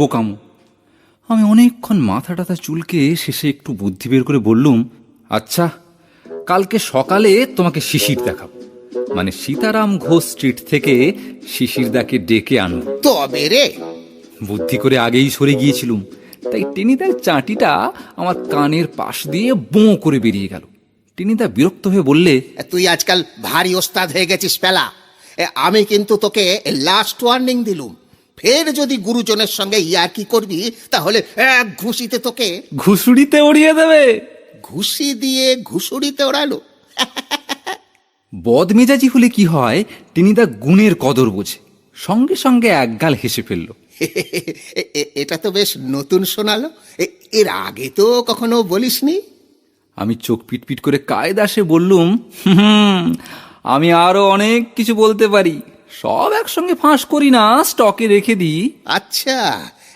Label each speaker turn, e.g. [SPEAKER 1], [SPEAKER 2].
[SPEAKER 1] বোকামো। আমি অনেকক্ষণ মাথা টাথা চুলকে শেষে একটু বুদ্ধি বের করে বললুম আচ্ছা কালকে সকালে তোমাকে শিশির দেখাবো। মানে সীতারাম ঘোষ স্ট্রিট থেকে শিশিরদাকে ডেকে আনব
[SPEAKER 2] তবে রে!
[SPEAKER 1] বুদ্ধি করে আগেই সরে গিয়েছিলুম। তাই টেনিদার চাটিটা আমার কানের পাশ দিয়ে বোঁ করে বেরিয়ে গেল। টেনিদা বিরক্ত হয়ে বললে
[SPEAKER 2] তুই আজকাল ভারী ওস্তাদ হয়ে গেছিস পেলা আমি কিন্তু তোকে লাস্ট ওয়ার্নিং দিলুম। ফের যদি গুরুজনের সঙ্গে ইয়ার কি করবি তাহলে এক ঘুষিতে তোকে
[SPEAKER 1] ঘুষুড়িতে উড়িয়ে দেবে।
[SPEAKER 2] ঘুষি দিয়ে ঘুষুরিতে ওড়ালো।
[SPEAKER 1] বদমেজাজি হলে কি হয় টেনিদা গুণের কদর বোঝে। সঙ্গে সঙ্গে একগাল হেসে ফেলল।
[SPEAKER 2] এটা তো বেশ নতুন শোনালো। এ- এর আগে তো কখনো বলিসনি?
[SPEAKER 1] আমি চোখ পিটপিট করে কায়দাসে বললুম হুম আমি আরও অনেক কিছু বলতে পারি। সব একসঙ্গে ফাঁস করি না স্টকে রেখে দিই।
[SPEAKER 2] আচ্ছা।